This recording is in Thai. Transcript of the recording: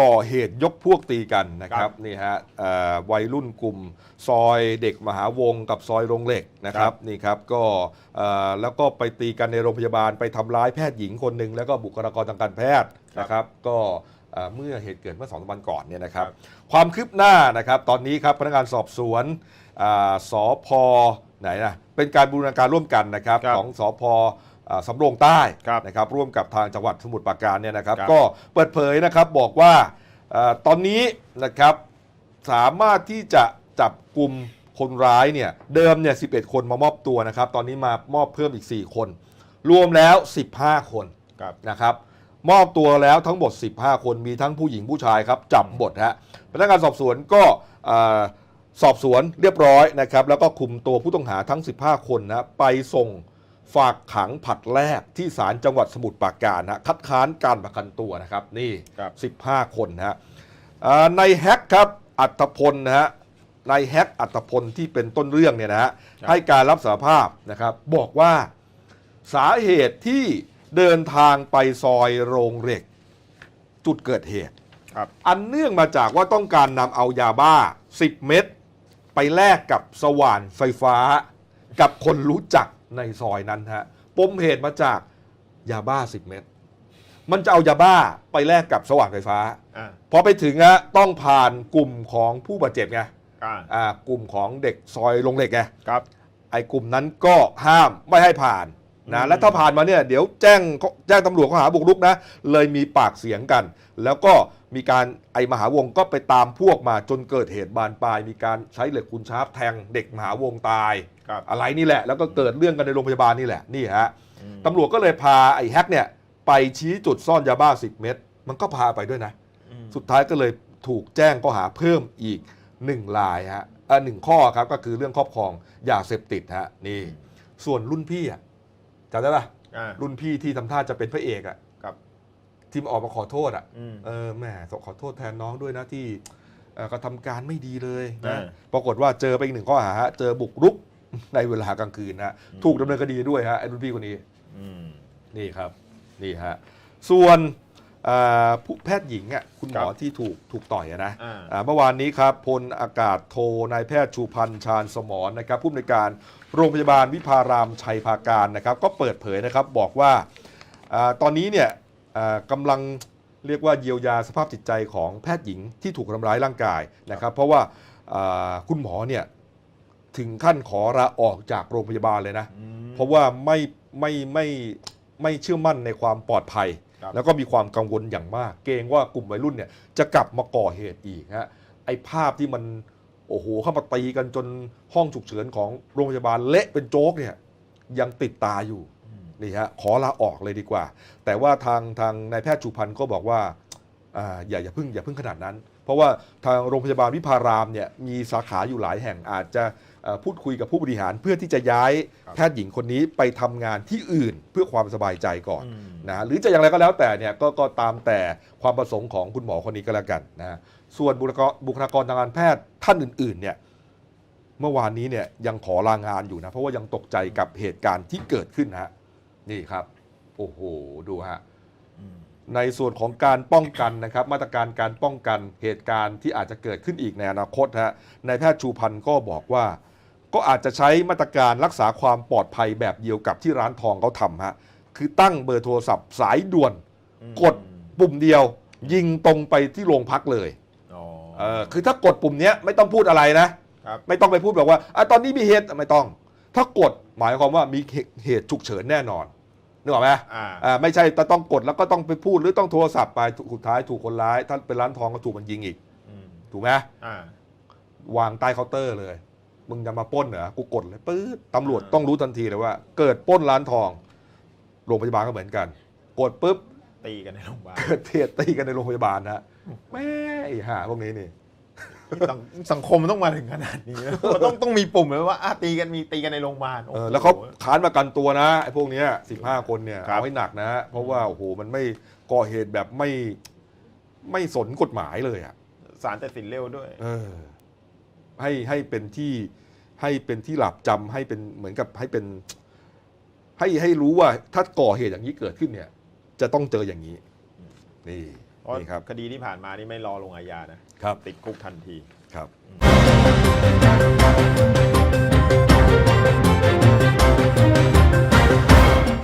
ก่อเหตุยกพวกตีกันนะคครัรับบนี่ฮะเอ่อวัยรุ่นกลุ่มซอยเด็กมหาวงศ์กับซอยโรงเหล็กนะคครัรับบนี่ครับก็เอ่อแล้วก็ไปตีกันในโรงพยาบาลไปทำร้ายแพทย์หญิงคนหนึ่งแล้วก็บุคลากรทางการแพทย์นะครับก็เอ่อเมื่อเหตุเกิดเมื่อสองสามวันก่อนเนี่ยนะครับ ความคืบหน้านะครับตอนนี้ครับพนักงานสอบสวนอ่าสพไหนนะเป็นการบูรณาการร่วมกันนะครับครับของสพอ่า สำโรงใต้ครับนะครับร่วมกับทางจังหวัดสมุทรปราการเนี่ยนะครับครับก็เปิดเผยนะครับบอกว่าเอ่อตอนนี้นะครับสามารถที่จะจับกลุ่มคนร้ายเนี่ยเดิมเนี่ย11 คนมามอบตัวนะครับ ตอนนี้มามอบเพิ่มอีก 4 คน รวมแล้ว 15 คนครับนะครับมอบตัวแล้วทั้งหมด 15 คนมีทั้งผู้หญิงผู้ชายครับจับหมดฮะพนักงานสอบสวนก็เอ่อสอบสวนเรียบร้อยนะครับ แล้วก็คุมตัวผู้ต้องหาทั้ง 15 คนนะไปส่ง ฝากขังผลัดแรกที่ศาลจังหวัดสมุทรปราการนะคัดค้านการประกันตัวนะครับนี่ครับ15 คนนะฮะอ่าในแฮกครับอัตพลนะฮะในแฮกอัตพลที่เป็นต้นเรื่องเนี่ยนะฮะครับให้การรับสารภาพนะครับบอกว่าสาเหตุที่เดินทางไปซอยโรงเหล็ก จุดเกิดเหตุครับอันเนื่องมาจากว่าต้องการนำเอายาบ้า 10 เม็ดไปแลกกับสว่านไฟฟ้า กับคนรู้จัก ในซอยนั้นฮะปมเหตุมาจากยาบ้า 10 เม็ดมันจะเอายาบ้าไปแลกกับสว่านไฟฟ้าอ่าพอไปถึงฮะต้องผ่านกลุ่มของผู้บาดเจ็บไงอ่าอ่ากลุ่มของเด็กซอยโรงเหล็กไง ครับ ไอ้กลุ่มนั้นก็ห้ามไม่ให้ผ่านนะอืมและถ้าผ่านมาเนี่ยเดี๋ยวแจ้งแจ้งตำรวจข้อหาบุกรุกนะเลยมีปากเสียงกัน แล้วก็มีการไอ้มหาวงก็ไปตามพวกมาจนเกิดเหตุบานปลาย มีการใช้เหล็กคุณชาร์ปแทงเด็กมหาวงตายครับอะไรนี่แหละ แล้วก็เกิดเรื่องกันในโรงพยาบาลนี่แหละนี่ฮะอืมตำรวจก็เลยพาไอ้แฮกเนี่ยไปชี้จุดซ่อนยาบ้า 10 เม็ดมันก็พาไปด้วยนะอืมสุดท้ายก็เลยถูกแจ้งข้อหาเพิ่มอีก1ลายฮะเอ่อหนึ่งข้อครับก็คือเรื่องครอบครองยาเสพติดฮะนี่ ส่วนรุ่นพี่อะจำได้ปะอ่ารุ่นพี่ที่ทำท่าจะเป็นพระเอกอะครับที่มาออกมาขอโทษอะอืมเออแหมขอโทษแทนน้องด้วยนะที่เอ่อกระทำการไม่ดีเลยนะอ่าปรากฏว่าเจอไปอีกหนึ่งข้อหาฮะเจอบุกรุก ในเวลากลางคืนนะฮะอืมถูกดำเนินคดีด้วยฮะไอ้รุ่นพี่คนนี้อืมนี่ครับนี่ฮะส่วนเอ่อผู้แพทย์หญิงอะคุณหมอครับที่ถูกถูกต่อยอะนะอ่าอ่าเมื่อวานนี้ครับพลอากาศโทนายแพทย์ชูพันธ์ชาญสมรนะครับผู้อำนวยการโรงพยาบาลวิภารามชัยภาการนะครับ ก็เปิดเผยนะครับบอกว่าอาตอนนี้เนี่ยอ่ากำลังเรียกว่าเยียวยาสภาพจิตใจของแพทย์หญิงที่ถูกทำร้ายร่างกายนะครับ เพราะว่าอ่าคุณหมอเนี่ย ถึงขั้นขอลาออกจากโรงพยาบาลเลยนะอืมเพราะว่าไม่ไม่ไม่ไม่เชื่อมั่นในความปลอดภัย ครับแล้วก็มีความกังวลอย่างมาก เกรงว่ากลุ่มวัยรุ่นเนี่ยจะกลับมาก่อเหตุอีกฮะไอ้ภาพที่มันโอ้โหเข้ามาตีกันจนห้องฉุกเฉินของโรงพยาบาลเละเป็นโจ๊กเนี่ยยังติดตาอยู่ อืม นี่ฮะขอลาออกเลยดีกว่า แต่ว่าทางทางนายแพทย์ชูพันธ์ก็บอกว่าอ่าอย่าอย่าเพึ่งอย่าเพึ่งขนาดนั้น เพราะว่าทางโรงพยาบาลวิภารามเนี่ยมีสาขาอยู่หลายแห่งอาจจะเอ่อ พูดคุยกับผู้บริหารเพื่อที่จะย้ายครับแพทย์หญิงคนนี้ไปทำงานที่อื่นเพื่อความสบายใจก่อนอืมนะหรือจะอย่างไรก็แล้วแต่เนี่ยก็ก็ตามแต่ความประสงค์ของคุณหมอคนนี้ก็แล้วกันนะส่วนบุคลากรบุคลากรทางการแพทย์ท่านอื่น ๆ เนี่ยเมื่อวานนี้เนี่ยยังขอลางานอยู่นะ เพราะว่ายังตกใจกับเหตุการณ์ที่เกิดขึ้นฮะนี่ครับ โอ้โห ดูฮะอืมในส่วนของการป้องกันนะครับ มาตรการการป้องกันเหตุการณ์ที่อาจจะเกิดขึ้นอีกในอนาคตฮะนายแพทย์ชูพันธ์ก็บอกว่า ก็อาจจะใช้มาตรการรักษาความปลอดภัยแบบเดียวกับที่ร้านทองเขาทำฮะคือตั้งเบอร์โทรศัพท์สายด่วนอืมกดปุ่มเดียว ยิงตรงไปที่โรงพักเลยอ๋อเออคือถ้ากดปุ่มเนี้ยไม่ต้องพูดอะไรนะครับไม่ต้องไปพูดแบบว่าอะตอนนี้มีเหตุไม่ต้อง ถ้ากดหมายความว่ามีเหตุฉุกเฉินแน่นอนนึกออกไหมอ่าอ่าไม่ใช่แต่ต้องกดแล้วก็ต้องไปพูดหรือต้องโทรศัพท์ไปสุดท้ายถูกคนร้าย ถ้าเป็นร้านทองก็ถูกมันยิงอีกอืมถูกไหมอ่าวางใต้เคาน์เตอร์เลย มึงจะมาปล้นเหรอกูกดเลยปื๊ดตำรวจต้องรู้ทันทีเลยว่า เกิดปล้นร้านทอง โรงพยาบาลก็เหมือนกัน กดปุ๊บตีกันในโรงพยาบาลเกิดเหตุตีกันในโรงพยาบาลนะแม่ไอ้ห่าพวกนี้นี่สังสังคมมันต้องมาถึงขนาดนี้นะต้องต้องมีปุ่มเลยว่าอะตีกันมีตีกันในโรงพยาบาลเอโอ้อโหแล้วเขาค้านประกันตัวนะไอ้พวกเนี้สิบห้าคนเนี่ยครับเอาให้หนักนะ เพราะว่าโอ้โหมันไม่ก่อเหตุแบบไม่ไม่สนกฎหมายเลยอะสารตัดสินเร็วด้วย เออ ให้ให้เป็นที่ให้เป็นที่หลับจำให้เป็นเหมือนกับให้เป็น ให้ให้รู้ว่าถ้าก่อเหตุอย่างนี้เกิดขึ้นเนี่ย จะต้องเจออย่างนี้ นี่เพราะนี่ครับ คดีที่ผ่านมานี่ไม่รอลงอาญานะครับ ติดคุกทันทีครับ